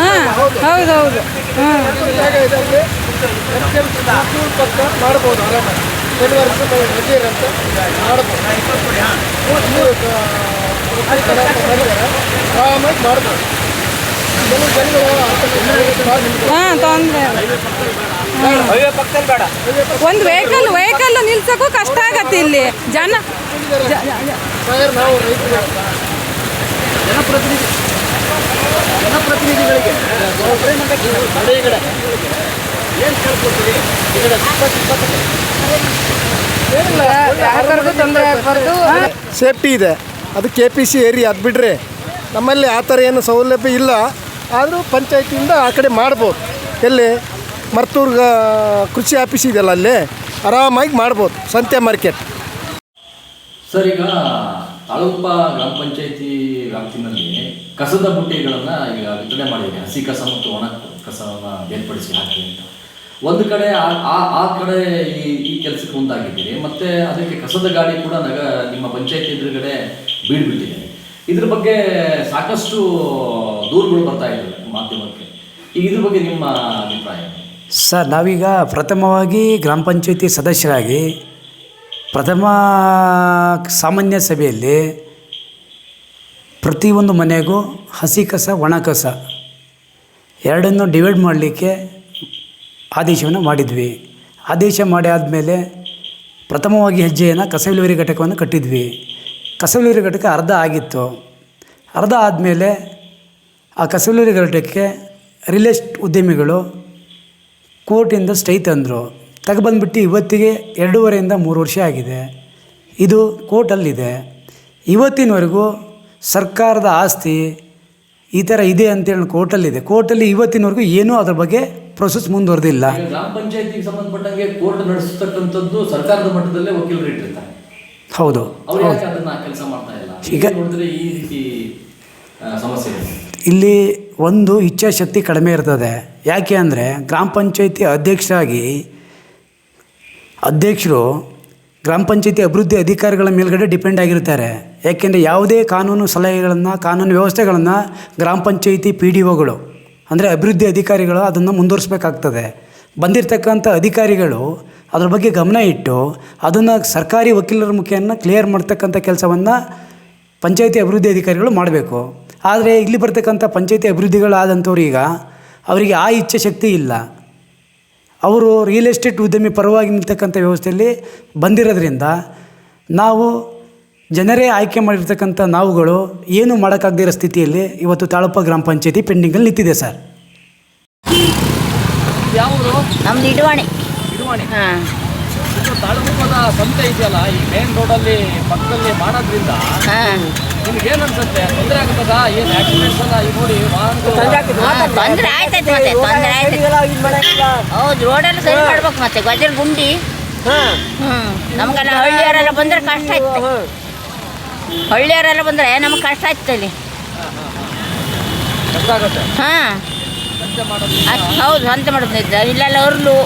ಹಾಂ ಹೌದೌದು. ಹಾಂ. ಮಾಡ್ಬೋದು ಮಾಡ್ಬೋದು. ಹಾಂ ತೊಂದರೆ ಒಂದು ವೆಹಿಕಲ್ ವೆಹಿಕಲ್ ನಿಲ್ಸಕ್ಕೂ ಕಷ್ಟ ಆಗತ್ತೆ ಇಲ್ಲಿ. ಜನ ಜ- ಜನಪ್ರತಿನಿಧಿಗಳಿಗೆ ಸೇಫ್ಟಿ ಇದೆ. ಅದು ಕೆ ಪಿ ಸಿ ಏರಿಯಾ ಅದು ಬಿಡ್ರಿ ನಮ್ಮಲ್ಲಿ ಆ ಥರ ಏನು ಸೌಲಭ್ಯ ಇಲ್ಲ. ಆದರೂ ಪಂಚಾಯತಿಯಿಂದ ಆ ಕಡೆ ಮಾಡ್ಬೋದು. ಎಲ್ಲಿ? ಮರ್ತೂರ್ಗ ಕೃಷಿ ಆಫೀಸ್ ಇದೆಯಲ್ಲ ಅಲ್ಲಿ? ಆರಾಮಾಗಿ ಮಾಡ್ಬೋದು. ಸಂತೆ ಮಾರ್ಕೆಟ್. ಸರ್ ಈಗ ಗ್ರಾಮ ಪಂಚಾಯತಿ ವ್ಯಾಪ್ತಿನಲ್ಲಿ ಕಸದ ಬುಟ್ಟಿಗಳನ್ನು ಈಗ ವಿತರಣೆ ಮಾಡಿದ್ದೀನಿ ಹಸಿ ಕಸ ಮತ್ತು ಒಣ ಕಸವನ್ನು ಬೇರ್ಪಡಿಸಿ ಹಾಕಿ ಅಂತ. ಒಂದು ಕಡೆ ಆ ಆ ಕಡೆ ಈ ಈ ಕೆಲಸಕ್ಕೆ ಮುಂದಾಗಿದ್ದೀರಿ. ಮತ್ತೆ ಅದಕ್ಕೆ ಕಸದ ಗಾಡಿ ಕೂಡ ನಗ, ನಿಮ್ಮ ಪಂಚಾಯತಿ ಎದುರುಗಡೆ ಬೀಳ್ಬಿಟ್ಟಿದೆ. ಇದ್ರ ಬಗ್ಗೆ ಸಾಕಷ್ಟು ದೂರುಗಳು ಬರ್ತಾ ಇದ್ದಾವೆ ಮಾಧ್ಯಮಕ್ಕೆ. ಈಗ ಇದ್ರ ಬಗ್ಗೆ ನಿಮ್ಮ ಅಭಿಪ್ರಾಯ ಸರ್, ನಾವೀಗ ಪ್ರಥಮವಾಗಿ ಗ್ರಾಮ ಪಂಚಾಯತಿ ಸದಸ್ಯರಾಗಿ ಪ್ರಥಮ ಸಾಮಾನ್ಯ ಸಭೆಯಲ್ಲಿ ಪ್ರತಿಯೊಂದು ಮನೆಗೂ ಹಸಿ ಕಸ, ಒಣ ಕಸ ಎರಡನ್ನು ಡಿವೈಡ್ ಮಾಡಲಿಕ್ಕೆ ಆದೇಶವನ್ನು ಮಾಡಿದ್ವಿ. ಆದೇಶ ಮಾಡಿ ಆದಮೇಲೆ ಪ್ರಥಮವಾಗಿ ಹೆಜ್ಜೆಯನ್ನು ಕಸ ವಿಲೇವಾರಿ ಘಟಕವನ್ನು ಕಟ್ಟಿದ್ವಿ. ಕಸ ಘಟಕ ಅರ್ಧ ಆಗಿತ್ತು. ಅರ್ಧ ಆದಮೇಲೆ ಆ ಕಸ ಘಟಕಕ್ಕೆ ರಿಯಲ್ ಎಸ್ಟ್ ಉದ್ಯಮಿಗಳು ಕೋರ್ಟಿಂದ ಸ್ಟೇ ತಂದರು. ತಗೊಬಂದ್ಬಿಟ್ಟು ಇವತ್ತಿಗೆ ಎರಡೂವರೆಯಿಂದ ಮೂರು ವರ್ಷ ಆಗಿದೆ. ಇದು ಕೋರ್ಟಲ್ಲಿದೆ. ಇವತ್ತಿನವರೆಗೂ ಸರ್ಕಾರದ ಆಸ್ತಿ ಈ ಥರ ಇದೆ ಅಂತೇಳಿ ಕೋರ್ಟಲ್ಲಿದೆ. ಕೋರ್ಟಲ್ಲಿ ಇವತ್ತಿನವರೆಗೂ ಏನೂ ಅದರ ಬಗ್ಗೆ ಪ್ರೊಸೆಸ್ ಮುಂದುವರೆದಿಲ್ಲ. ಗ್ರಾಮ ಪಂಚಾಯತಿಗೆ ಸಂಬಂಧಪಟ್ಟಂಗೆ ಕೋರ್ಟ್ ನಡೆಸತಕ್ಕಂಥದ್ದು ಸರ್ಕಾರದ ಮಟ್ಟದಲ್ಲೇ ವಕೀಲರು ಇಟ್ಟಿರ್ತಾರೆ. ಹೌದು. ಕೆಲಸ ಮಾಡ್ತಾ ಇಲ್ಲ? ಈಗ ಈಗ- ನೋಡಿದ್ರೆ ಈ ರೀತಿ ಸಮಸ್ಯೆ ಇಲ್ಲಿ ಒಂದು ಇಚ್ಛಾಶಕ್ತಿ ಕಡಿಮೆ ಇರ್ತದೆ. ಯಾಕೆ ಅಂದರೆ ಗ್ರಾಮ ಪಂಚಾಯತಿ ಅಧ್ಯಕ್ಷರಾಗಿ ಅಧ್ಯಕ್ಷರು ಗ್ರಾಮ ಪಂಚಾಯತಿ ಅಭಿವೃದ್ಧಿ ಅಧಿಕಾರಿಗಳ ಮೇಲುಗಡೆ ಡಿಪೆಂಡ್ ಆಗಿರ್ತಾರೆ ಯಾಕೆಂದರೆ ಯಾವುದೇ ಕಾನೂನು ಸಲಹೆಗಳನ್ನು, ಕಾನೂನು ವ್ಯವಸ್ಥೆಗಳನ್ನು ಗ್ರಾಮ ಪಂಚಾಯತಿ ಪಿ ಡಿ ಒಗಳು, ಅಂದರೆ ಅಭಿವೃದ್ಧಿ ಅಧಿಕಾರಿಗಳು ಅದನ್ನು ಮುಂದುವರಿಸ್ಬೇಕಾಗ್ತದೆ. ಬಂದಿರತಕ್ಕಂಥ ಅಧಿಕಾರಿಗಳು ಅದ್ರ ಬಗ್ಗೆ ಗಮನ ಇಟ್ಟು ಅದನ್ನು ಸರ್ಕಾರಿ ವಕೀಲರ ಮುಖೇನ ಕ್ಲಿಯರ್ ಮಾಡ್ತಕ್ಕಂಥ ಕೆಲಸವನ್ನು ಪಂಚಾಯತಿ ಅಭಿವೃದ್ಧಿ ಅಧಿಕಾರಿಗಳು ಮಾಡಬೇಕು. ಆದರೆ ಇಲ್ಲಿ ಬರ್ತಕ್ಕಂಥ ಪಂಚಾಯತಿ ಅಭಿವೃದ್ಧಿಗಳಾದಂಥವ್ರು ಈಗ ಅವರಿಗೆ ಆ ಇಚ್ಛೆ ಶಕ್ತಿ ಇಲ್ಲ. ಅವರು ರಿಯಲ್ ಎಸ್ಟೇಟ್ ಉದ್ಯಮಿ ಪರವಾಗಿ ನಿಲ್ತಕ್ಕಂಥ ವ್ಯವಸ್ಥೆಯಲ್ಲಿ ಬಂದಿರೋದ್ರಿಂದ ನಾವು ಜನರೇ ಆಯ್ಕೆ ಮಾಡಿರ್ತಕ್ಕಂಥ ನಾವುಗಳು ಏನು ಮಾಡೋಕ್ಕಾಗದೇ ಇರೋ ಸ್ಥಿತಿಯಲ್ಲಿ ಇವತ್ತು ತಾಳಪ್ಪ ಗ್ರಾಮ ಪಂಚಾಯತಿ ಪೆಂಡಿಂಗಲ್ಲಿ ನಿಂತಿದೆ ಸರ್. ನಮ್ದು ಇಡುವಾಣಿ. ಹಾಂ. ತಾಳಗುಪ್ಪದ ಸಂತೆ ಇದೆಯಲ್ಲ ಈ ಮೇನ್ ರೋಡಲ್ಲಿ ಪಕ್ಕದಲ್ಲಿ ಮಾಡೋದ್ರಿಂದ ಹಾಂ. ನಿಮ್ಗೆ ಏನ್ ಅನ್ಸುತ್ತೆ ತೊಂದರೆ ಆಗ್ತದ ಏನು ಆಕ್ಸಿಡೆಂಟ್ಸ್ ಎಲ್ಲ ನೋಡಿ ತೊಂದರೆ ಆಯ್ತೈತೆ ಮತ್ತೆ ತೊಂದರೆ ಆಯ್ತು ಹೌದು ರೋಡೆಲ್ಲ ಸರಿ ಮಾಡ್ಬೇಕು ಮತ್ತೆ ಗಜಲ್ ಗುಂಡಿ. ಹ್ಞೂ ನಮ್ಗೆಲ್ಲ ಹಳ್ಳಿಯವರೆಲ್ಲ ಬಂದರೆ ಕಷ್ಟ ಆಯ್ತು ಹಳ್ಳಿಯವರೆಲ್ಲ ಬಂದರೆ ನಮಗೆ ಕಷ್ಟ ಆಯ್ತು ಅಲ್ಲಿ. ಹಾಂ. ಹೌದು ಅಂತ ಮಾಡೋದು ಇಲ್ಲೆಲ್ಲ ಅರ್ಲು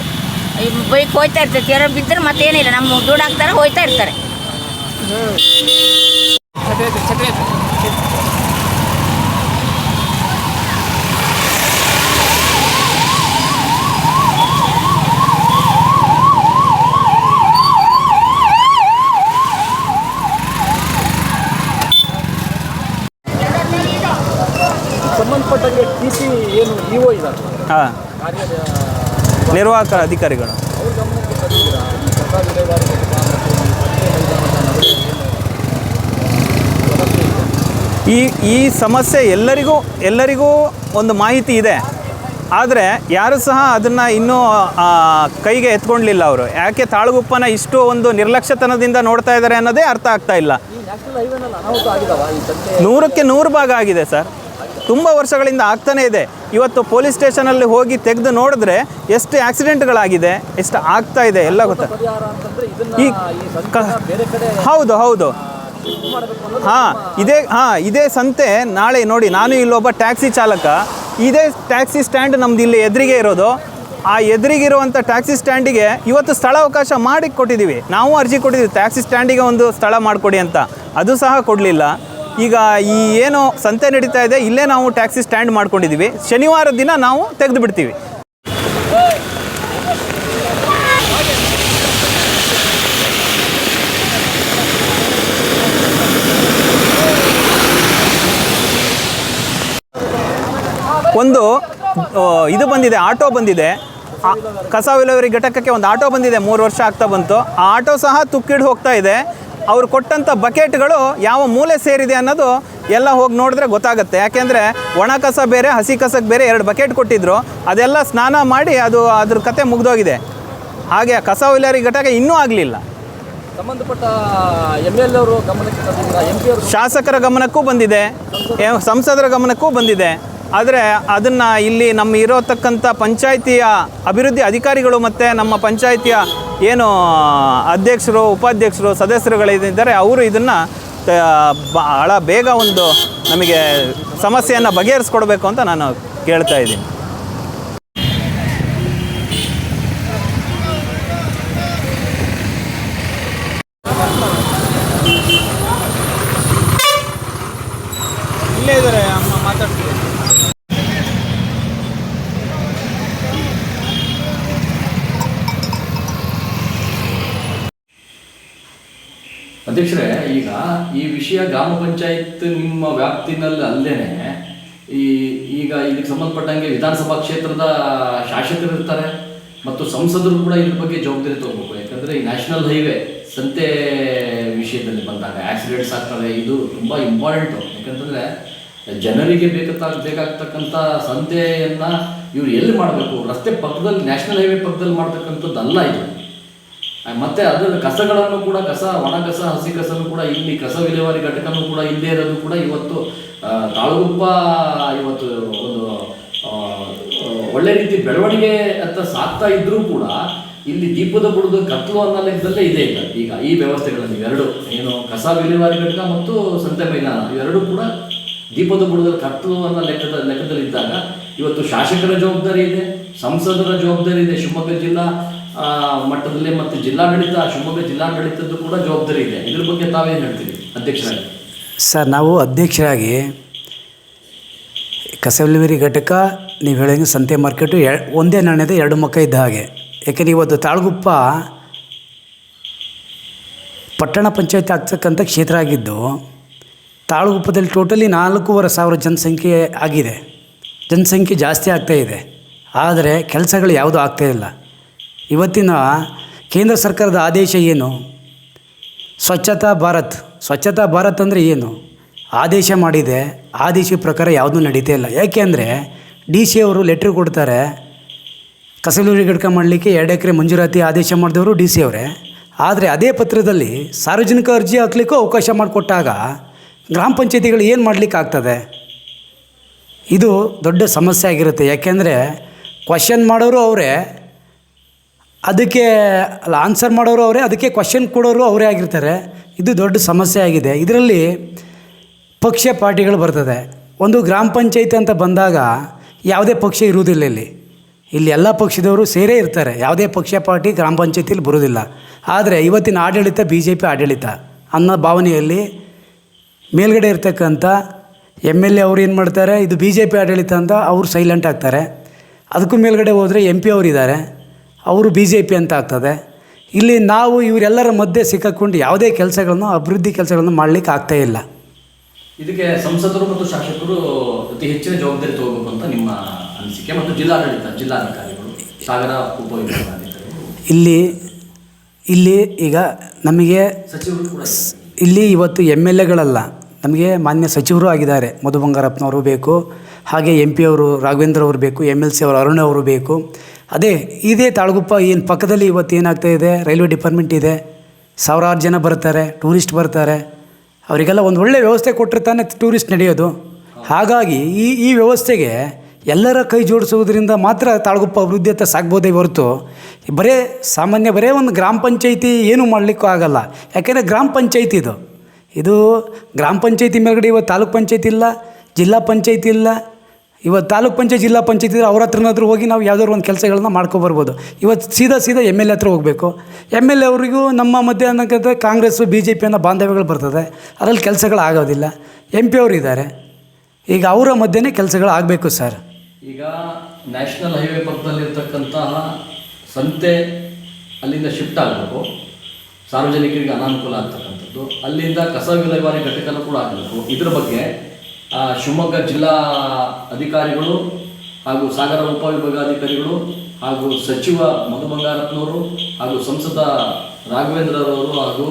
ಬೈಕ್ ಹೋಯ್ತಾ ಇರ್ತೈತಿ. ಯಾರೋ ಬಿದ್ದರೆ ಮತ್ತೇನಿಲ್ಲ. ನಮ್ಮ ದುಡ್ಡು ಹಾಕ್ತಾರೆ ಹೋಯ್ತಾ ಇರ್ತಾರೆ. ಸಂಬಂಧಪಟ್ಟಂಗೆ ಟಿ ಸಿ ಏನು ಇಒ ಇದ್ದಾರೆ ಹಾಂ. ನಿರ್ವಾಹಕ ಅಧಿಕಾರಿಗಳು. ಈ ಈ ಸಮಸ್ಯೆ ಎಲ್ಲರಿಗೂ ಎಲ್ಲರಿಗೂ ಒಂದು ಮಾಹಿತಿ ಇದೆ. ಆದರೆ ಯಾರು ಸಹ ಅದನ್ನು ಇನ್ನೂ ಕೈಗೆ ಎತ್ಕೊಂಡಿಲ್ಲ ಅವರು. ಯಾಕೆ ತಾಳಗುಪ್ಪನ ಇಷ್ಟು ಒಂದು ನಿರ್ಲಕ್ಷ್ಯತನದಿಂದ ನೋಡ್ತಾ ಇದ್ದಾರೆ ಅನ್ನೋದೇ ಅರ್ಥ ಆಗ್ತಾ ಇಲ್ಲ. ನೂರಕ್ಕೆ ನೂರು ಭಾಗ ಆಗಿದೆ ಸರ್. ತುಂಬ ವರ್ಷಗಳಿಂದ ಆಗ್ತಾನೇ ಇದೆ. ಇವತ್ತು ಪೊಲೀಸ್ ಸ್ಟೇಷನಲ್ಲಿ ಹೋಗಿ ತೆಗೆದು ನೋಡಿದ್ರೆ ಎಷ್ಟು ಆಕ್ಸಿಡೆಂಟ್ಗಳಾಗಿದೆ, ಎಷ್ಟು ಆಗ್ತಾ ಇದೆ, ಎಲ್ಲ ಗೊತ್ತಾ. ಈ ಹೌದು ಹೌದು. ಹಾಂ ಇದೇ ಹಾಂ ಇದೇ ಸಂತೆ ನಾಳೆ ನೋಡಿ ನಾನು ಇಲ್ಲೊಬ್ಬ ಟ್ಯಾಕ್ಸಿ ಚಾಲಕ. ಇದೇ ಟ್ಯಾಕ್ಸಿ ಸ್ಟ್ಯಾಂಡ್ ನಮ್ದು ಇಲ್ಲಿ ಎದುರಿಗೆ ಇರೋದು. ಆ ಎದುರಿಗಿರುವಂಥ ಟ್ಯಾಕ್ಸಿ ಸ್ಟ್ಯಾಂಡಿಗೆ ಇವತ್ತು ಸ್ಥಳಾವಕಾಶ ಮಾಡಿ ಕೊಟ್ಟಿದ್ದೀವಿ. ನಾವು ಅರ್ಜಿ ಕೊಟ್ಟಿದ್ದೀವಿ ಟ್ಯಾಕ್ಸಿ ಸ್ಟ್ಯಾಂಡಿಗೆ ಒಂದು ಸ್ಥಳ ಮಾಡಿಕೊಡಿ ಅಂತ. ಅದು ಸಹ ಕೊಡಲಿಲ್ಲ. ಈಗ ಈ ಏನು ಸಂತೆ ನಡೀತಾ ಇದೆ ಇಲ್ಲೇ ನಾವು ಟ್ಯಾಕ್ಸಿ ಸ್ಟ್ಯಾಂಡ್ ಮಾಡ್ಕೊಂಡಿದ್ದೀವಿ. ಶನಿವಾರ ದಿನ ನಾವು ತೆಗೆದು ಬಿಡ್ತೀವಿ. ಒಂದು ಇದು ಬಂದಿದೆ ಆಟೋ ಬಂದಿದೆ. ಕಸ ವಿಲೇವರಿ ಘಟಕಕ್ಕೆ ಒಂದು ಆಟೋ ಬಂದಿದೆ ಮೂರು ವರ್ಷ ಆಗ್ತಾ ಬಂತು. ಆ ಆಟೋ ಸಹ ತುಕ್ಕಿಡ್ ಹೋಗ್ತಾ ಇದೆ. ಅವ್ರು ಕೊಟ್ಟಂಥ ಬಕೆಟ್ಗಳು ಯಾವ ಮೂಲೆ ಸೇರಿದೆ ಅನ್ನೋದು ಎಲ್ಲ ಹೋಗಿ ನೋಡಿದ್ರೆ ಗೊತ್ತಾಗುತ್ತೆ. ಯಾಕೆಂದರೆ ಒಣ ಕಸ ಬೇರೆ ಹಸಿ ಕಸಕ್ಕೆ ಬೇರೆ ಎರಡು ಬಕೆಟ್ ಕೊಟ್ಟಿದ್ರು. ಅದೆಲ್ಲ ಸ್ನಾನ ಮಾಡಿ ಅದು ಅದ್ರ ಕತೆ ಮುಗ್ದೋಗಿದೆ. ಹಾಗೆ ಕಸ ವಿಲೇವರಿ ಘಟಕ ಇನ್ನೂ ಆಗಲಿಲ್ಲ. ಸಂಬಂಧಪಟ್ಟ ಎಂ ಎಲ್ ಅವರು ಗಮನಕ್ಕೆ ತಂದಿದ್ದೀರಾ ಎಂ ಅವರು? ಶಾಸಕರ ಗಮನಕ್ಕೂ ಬಂದಿದೆ. ಸಂಸದರ ಗಮನಕ್ಕೂ ಬಂದಿದೆ. ಆದರೆ ಅದನ್ನು ಇಲ್ಲಿ ನಮ್ಮ ಇರೋತಕ್ಕಂಥ ಪಂಚಾಯಿತಿಯ ಅಭಿವೃದ್ಧಿ ಅಧಿಕಾರಿಗಳು ಮತ್ತು ನಮ್ಮ ಪಂಚಾಯಿತಿಯ ಏನು ಅಧ್ಯಕ್ಷರು, ಉಪಾಧ್ಯಕ್ಷರು, ಸದಸ್ಯರುಗಳಿದ್ದಾರೆ, ಅವರು ಇದನ್ನು ಭಾಳ ಬೇಗ ಒಂದು ನಮಗೆ ಸಮಸ್ಯೆಯನ್ನು ಬಗೆಹರಿಸ್ಕೊಡ್ಬೇಕು ಅಂತ ನಾನು ಕೇಳ್ತಾ ಇದ್ದೀನಿ. ಇಲ್ಲೇ ಇದ್ದಾರೆ. ಅಧ್ಯಕ್ಷರೇ ಈಗ ಈ ವಿಷಯ ಗ್ರಾಮ ಪಂಚಾಯತ್ ನಿಮ್ಮ ವ್ಯಾಪ್ತಿನಲ್ಲಿ ಅಲ್ಲೇನೆ. ಈ ಈಗ ಇದಕ್ಕೆ ಸಂಬಂಧಪಟ್ಟಂಗೆ ವಿಧಾನಸಭಾ ಕ್ಷೇತ್ರದ ಶಾಸಕರು ಇರ್ತಾರೆ ಮತ್ತು ಸಂಸದರು ಕೂಡ ಇದ್ರ ಬಗ್ಗೆ ಜವಾಬ್ದಾರಿ ತಗೋಬೇಕು. ಯಾಕಂದ್ರೆ ಈ ನ್ಯಾಷನಲ್ ಹೈವೇ ಸಂತೆ ವಿಷಯದಲ್ಲಿ ಬಂದಾಗ ಆಕ್ಸಿಡೆಂಟ್ಸ್ ಆಗ್ತವೆ. ಇದು ತುಂಬ ಇಂಪಾರ್ಟೆಂಟು ಯಾಕಂತಂದ್ರೆ ಜನರಿಗೆ ಬೇಕಂತ ಬೇಕಾಗ್ತಕ್ಕಂಥ ಸಂತೆಯನ್ನ ಇವ್ರು ಎಲ್ಲಿ ಮಾಡಬೇಕು? ರಸ್ತೆ ಪಕ್ಕದಲ್ಲಿ ನ್ಯಾಷನಲ್ ಹೈವೇ ಪಕ್ಕದಲ್ಲಿ ಮಾಡ್ತಕ್ಕಂಥದ್ದಲ್ಲ ಇದು. ಆ, ಮತ್ತೆ ಅದರ ಕಸಗಳನ್ನು ಕೂಡ, ಕಸ ಒಣ ಕಸ ಹಸಿ ಕಸನು ಕೂಡ ಇಲ್ಲಿ, ಕಸ ವಿಲೇವಾರಿ ಘಟಕನೂ ಕೂಡ ಇಲ್ಲದೆ ಇರೋದು ಕೂಡ ಇವತ್ತು ತಾಳಗುಪ್ಪ ಇವತ್ತು ಒಂದು ಒಳ್ಳೆ ರೀತಿ ಬೆಳವಣಿಗೆ ಅಂತ ಸಾಕ್ತಾ ಇದ್ರೂ ಕೂಡ ಇಲ್ಲಿ ದೀಪದ ಬುಡದ ಕತ್ಲು ಅನ್ನೋ ಲೆಕ್ಕದಲ್ಲೇ ಇದೆ ಇಲ್ಲ ಈಗ ಈ ವ್ಯವಸ್ಥೆಗಳಲ್ಲಿ ಇವೆರಡು ಏನು ಕಸ ವಿಲೇವಾರಿ ಘಟಕ ಮತ್ತು ಸಂತೆ ಮೈದಾನ ಇವೆರಡೂ ಕೂಡ ದೀಪದ ಬುಡದ ಕತ್ಲು ಅನ್ನೋ ಲೆಕ್ಕದ, ಲೆಕ್ಕದಲ್ಲಿದ್ದಾಗ ಇವತ್ತು ಶಾಸಕರ ಜವಾಬ್ದಾರಿ ಇದೆ, ಸಂಸದರ ಜವಾಬ್ದಾರಿ ಇದೆ, ಶಿವಮೊಗ್ಗ ಜಿಲ್ಲಾ ಮಟ್ಟದಲ್ಲಿ ಮತ್ತು ಜಿಲ್ಲಾಡಳಿತ, ಶಿವಮೊಗ್ಗ ಜಿಲ್ಲಾಡಳಿತದ್ದು ಕೂಡ ಜವಾಬ್ದಾರಿ ಇದೆ. ಇದ್ರ ಬಗ್ಗೆ ತಾವೇನು ಹೇಳ್ತೀರಿ, ಅಧ್ಯಕ್ಷರಾಗಿ? ಸರ್, ನಾವು ಅಧ್ಯಕ್ಷರಾಗಿ ಕಸ ವಿಲೇವಾರಿ ಘಟಕ, ನೀವು ಹೇಳಿದಂಗೆ ಸಂತೆ ಮಾರ್ಕೆಟು, ಎ, ಒಂದೇ ನಾಣ್ಯದ ಎರಡು ಮಕ್ಕ ಇದ್ದ ಹಾಗೆ. ಯಾಕೆಂದರೆ ಇವತ್ತು ತಾಳ್ಗುಪ್ಪ ಪಟ್ಟಣ ಪಂಚಾಯತ್ ಆಗ್ತಕ್ಕಂಥ ಕ್ಷೇತ್ರ ಆಗಿದ್ದು, ತಾಳಗುಪ್ಪದಲ್ಲಿ ಟೋಟಲಿ ನಾಲ್ಕೂವರೆ ಸಾವಿರ ಜನಸಂಖ್ಯೆ ಆಗಿದೆ. ಜನಸಂಖ್ಯೆ ಜಾಸ್ತಿ ಆಗ್ತಾಯಿದೆ ಆದರೆ ಕೆಲಸಗಳು ಯಾವುದೂ ಆಗ್ತಾಯಿಲ್ಲ ಇವತ್ತಿನ ಕೇಂದ್ರ ಸರ್ಕಾರದ ಆದೇಶ ಏನು? ಸ್ವಚ್ಛತಾ ಭಾರತ್ ಸ್ವಚ್ಛತಾ ಭಾರತ್ ಅಂದರೆ ಏನು? ಆದೇಶ ಮಾಡಿದೆ, ಆದೇಶ ಪ್ರಕಾರ ಯಾವುದೂ ನಡೀತಾ ಇಲ್ಲ. ಯಾಕೆ ಅಂದರೆ ಡಿ ಸಿ ಅವರು ಲೆಟ್ರ್ ಕೊಡ್ತಾರೆ ಕಸಲೂರಿ ಘಟಕ ಮಾಡಲಿಕ್ಕೆ ಎರಡು ಎಕರೆ ಮಂಜೂರಾತಿ ಆದೇಶ ಮಾಡಿದವರು ಡಿ ಸಿ ಅವರೇ. ಆದರೆ ಅದೇ ಪತ್ರದಲ್ಲಿ ಸಾರ್ವಜನಿಕ ಅರ್ಜಿ ಹಾಕ್ಲಿಕ್ಕೂ ಅವಕಾಶ ಮಾಡಿಕೊಟ್ಟಾಗ ಗ್ರಾಮ ಪಂಚಾಯತಿಗಳು ಏನು ಮಾಡಲಿಕ್ಕೆ ಆಗ್ತದೆ? ಇದು ದೊಡ್ಡ ಸಮಸ್ಯೆ ಆಗಿರುತ್ತೆ. ಯಾಕೆಂದರೆ ಕ್ವಶನ್ ಮಾಡೋರು ಅವರೇ ಅದಕ್ಕೆ ಅಲ್ಲ ಆನ್ಸರ್ ಮಾಡೋರು ಅವರೇ, ಅದಕ್ಕೆ ಕ್ವಶನ್ ಕೊಡೋರು ಅವರೇ ಆಗಿರ್ತಾರೆ. ಇದು ದೊಡ್ಡ ಸಮಸ್ಯೆ ಆಗಿದೆ. ಇದರಲ್ಲಿ ಪಕ್ಷ ಪಾರ್ಟಿಗಳು ಬರ್ತದೆ. ಒಂದು ಗ್ರಾಮ ಪಂಚಾಯಿತಿ ಅಂತ ಬಂದಾಗ ಯಾವುದೇ ಪಕ್ಷ ಇರುವುದಿಲ್ಲ ಇಲ್ಲಿ. ಇಲ್ಲಿ ಎಲ್ಲ ಪಕ್ಷದವರು ಸೇರೇ ಇರ್ತಾರೆ. ಯಾವುದೇ ಪಕ್ಷ ಪಾರ್ಟಿ ಗ್ರಾಮ ಪಂಚಾಯತಿಲಿ ಬರೋದಿಲ್ಲ ಆದರೆ ಇವತ್ತಿನ ಆಡಳಿತ ಬಿ ಜೆ ಪಿ ಆಡಳಿತ. ಅನ್ನೋ ಭಾವನೆಯಲ್ಲಿ ಮೇಲ್ಗಡೆ ಇರ್ತಕ್ಕಂಥ ಎಂ ಎಲ್ ಎ ಅವ್ರು ಏನು ಮಾಡ್ತಾರೆ, ಇದು ಬಿ ಜೆ ಪಿ ಆಡಳಿತ ಅಂತ ಅವರು ಸೈಲೆಂಟ್ ಆಗ್ತಾರೆ. ಅದಕ್ಕೂ ಮೇಲ್ಗಡೆ ಹೋದರೆ ಎಂ ಪಿ ಅವರಿದ್ದಾರೆ ಅವರು ಬಿ ಜೆ ಪಿ ಅಂತ ಆಗ್ತದೆ. ಇಲ್ಲಿ ನಾವು ಇವರೆಲ್ಲರ ಮಧ್ಯೆ ಸಿಕ್ಕಾಕೊಂಡು ಯಾವುದೇ ಕೆಲಸಗಳನ್ನು ಅಭಿವೃದ್ಧಿ ಕೆಲಸಗಳನ್ನು ಮಾಡಲಿಕ್ಕೆ ಆಗ್ತಾ ಇಲ್ಲ. ಇದಕ್ಕೆ ಸಂಸದರು ಮತ್ತು ಶಾಸಕರು ಅತಿ ಹೆಚ್ಚಿನ ಜವಾಬ್ದಾರಿ ತಗೋಬೇಕು ಅಂತ ನಿಮ್ಮ ಅನಿಸಿಕೆ ಮತ್ತು ಜಿಲ್ಲಾಡಳಿತ ಜಿಲ್ಲಾಧಿಕಾರಿಗಳು ಸಾಗರ ಉಪವಿಭಾಗಾಧಿಕಾರಿಗಳು ಇಲ್ಲಿ ಇಲ್ಲಿ ಈಗ ನಮಗೆ ಸಚಿವರು ಇಲ್ಲಿ ಇವತ್ತು ಎಂ ಎಲ್ ಎಗಳಲ್ಲ ನಮಗೆ ಮಾನ್ಯ ಸಚಿವರು ಆಗಿದ್ದಾರೆ. ಮಧು ಬಂಗಾರಪ್ಪನವರು ಬೇಕು ಹಾಗೆ ಎಂ ಪಿ ಅವರು ರಾಘವೇಂದ್ರ ಅವರು ಬೇಕು ಎಂ ಎಲ್ ಸಿ ಅವರು ಅರುಣ್ ಅವರು ಬೇಕು. ಅದೇ ಇದೇ ತಾಳಗುಪ್ಪ ಏನು ಪಕ್ಕದಲ್ಲಿ ಇವತ್ತು ಏನಾಗ್ತಾ ಇದೆ? ರೈಲ್ವೆ ಡಿಪಾರ್ಟ್ಮೆಂಟ್ ಇದೆ. ಸಾವಿರಾರು ಜನ ಬರ್ತಾರೆ, ಟೂರಿಸ್ಟ್ ಬರ್ತಾರೆ. ಅವರಿಗೆಲ್ಲ ಒಂದು ಒಳ್ಳೆಯ ವ್ಯವಸ್ಥೆ ಕೊಟ್ಟರೆ ಟೂರಿಸ್ಟ್ ನಡೆಯೋದು. ಹಾಗಾಗಿ ಈ ಈ ವ್ಯವಸ್ಥೆಗೆ ಎಲ್ಲರ ಕೈ ಜೋಡಿಸುವುದರಿಂದ ಮಾತ್ರ ತಾಳಗುಪ್ಪ ಅಭಿವೃದ್ಧಿ ಅಂತ ಸಾಗ್ಬೋದೇ ಹೊರತು, ಬರೇ ಸಾಮಾನ್ಯ ಬರೇ ಒಂದು ಗ್ರಾಮ ಪಂಚಾಯಿತಿ ಏನೂ ಮಾಡಲಿಕ್ಕೂ ಆಗಲ್ಲ. ಯಾಕೆಂದರೆ ಗ್ರಾಮ ಪಂಚಾಯಿತಿ ಇದು. ಇದು ಗ್ರಾಮ ಪಂಚಾಯಿತಿ ಮೇಲ್ಗಡೆ ಇವತ್ತು ತಾಲೂಕು ಪಂಚಾಯಿತಿ ಇಲ್ಲ, ಜಿಲ್ಲಾ ಪಂಚಾಯಿತಿ ಇಲ್ಲ ಇವತ್ತು ತಾಲೂಕು ಪಂಚಾಯತ್, ಜಿಲ್ಲಾ ಪಂಚಾಯತ್ ಇದ್ದರೆ ಅವ್ರ ಹತ್ರನಾದ್ರೂ ಹೋಗಿ ನಾವು ಯಾವ್ದಾದ್ರು ಒಂದು ಕೆಲಸಗಳನ್ನ ಮಾಡ್ಕೊಬರ್ಬೋದು. ಇವತ್ತು ಸೀದಾ ಸೀದಾ ಎಂ ಎಲ್ ಎ ಹತ್ರ ಹೋಗಬೇಕು. ಎಂ ಎಲ್ ಎ ಅವರಿಗೂ ನಮ್ಮ ಮಧ್ಯೆ ಅನ್ನೋಕ್ಕಂಥ ಕಾಂಗ್ರೆಸ್ಸು ಬಿ ಜೆ ಪಿ ಅನ್ನೋ ಬಾಂಧವ್ಯಗಳು ಬರ್ತದೆ. ಅದರಲ್ಲಿ ಕೆಲಸಗಳು ಆಗೋದಿಲ್ಲ. ಎಂ ಪಿ ಅವರು ಇದ್ದಾರೆ. ಈಗ ಅವರ ಮಧ್ಯೆನೇ ಕೆಲಸಗಳು ಆಗಬೇಕು ಸರ್. ಈಗ ನ್ಯಾಷನಲ್ ಹೈವೇ ಪಕ್ಕದಲ್ಲಿರ್ತಕ್ಕಂತಹ ಸಂತೆ ಅಲ್ಲಿಂದ ಶಿಫ್ಟ್ ಆಗಬೇಕು. ಸಾರ್ವಜನಿಕರಿಗೆ ಅನಾನುಕೂಲ ಆಗ್ತಕ್ಕಂಥದ್ದು. ಅಲ್ಲಿಂದ ಕಸ ವಿಲೇವಾರಿ ಘಟಕನೂ ಕೂಡ ಆಗಬೇಕು. ಇದ್ರ ಬಗ್ಗೆ ಶಿವಮೊಗ್ಗ ಜಿಲ್ಲಾ ಅಧಿಕಾರಿಗಳು ಹಾಗೂ ಸಾಗರ ಉಪವಿಭಾಗಾಧಿಕಾರಿಗಳು ಹಾಗೂ ಸಚಿವ ಮಧು ಬಂಗಾರಪ್ಪನವರು ಹಾಗೂ ಸಂಸದ ರಾಘವೇಂದ್ರರವರು ಹಾಗೂ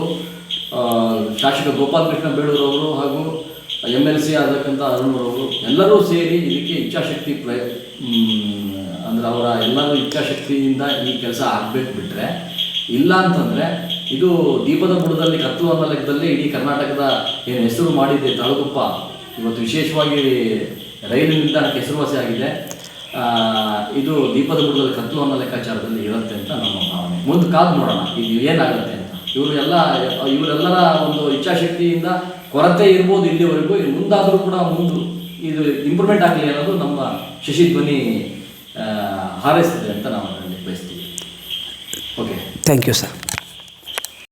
ಶಾಸಕ ಗೋಪಾಲಕೃಷ್ಣ ಬೇಳೂರವರು ಹಾಗೂ ಎಂ ಎಲ್ ಸಿ ಆದಕ್ಕಂಥ ಅರುಣ್ರವರು ಎಲ್ಲರೂ ಸೇರಿ ಇದಕ್ಕೆ ಇಚ್ಛಾಶಕ್ತಿ ಪ್ರಯ ಅಂದರೆ ಅಂದ್ರೆ ಅವರ ಎಲ್ಲರೂ ಇಚ್ಛಾಶಕ್ತಿಯಿಂದ ಈ ಕೆಲಸ ಆಗಬೇಕು ಬಿಟ್ಟರೆ ಇಲ್ಲ ಅಂತಂದರೆ ಇದು ದೀಪದ ಬುಡದಲ್ಲಿ ಕತ್ತು ಅನ್ನೋ ಲೆಕ್ಕದಲ್ಲಿ ಇಡೀ ಕರ್ನಾಟಕದ ಏನು ಹೆಸರು ಮಾಡಿದೆ ತಾಳಗುಪ್ಪ ಇವತ್ತು ವಿಶೇಷವಾಗಿ ರೈಲು ನಿಲ್ದಾಣಕ್ಕೆ ಹೆಸರುವಾಸಿಯಾಗಿದೆ ಇದು ದೀಪದ ಬುಡದಲ್ಲಿ ಕತ್ತಲು ಅನ್ನೋ ಲೆಕ್ಕಾಚಾರದಲ್ಲಿ ಇರುತ್ತೆ ಅಂತ ನಮ್ಮ ಭಾವನೆ. ಮುಂದೆ ಕಾದು ನೋಡೋಣ, ಇದು ಏನಾಗುತ್ತೆ ಅಂತ. ಇವರೆಲ್ಲ ಇವರೆಲ್ಲರ ಒಂದು ಇಚ್ಛಾಶಕ್ತಿಯಿಂದ ಕೊರತೆ ಇರ್ಬೋದು ಇಲ್ಲಿವರೆಗೂ ಮುಂದಾದರೂ ಕೂಡ ಮುಂದೆ ಇದು ಇಂಪ್ರೂವ್ಮೆಂಟ್ ಆಗಲಿ ಅನ್ನೋದು ನಮ್ಮ ಶಶಿ ಧ್ವನಿ ಹಾರೈಸ್ತದೆ ಅಂತ ನಾವು ಬಯಸ್ತೀವಿ. Okay thank you sir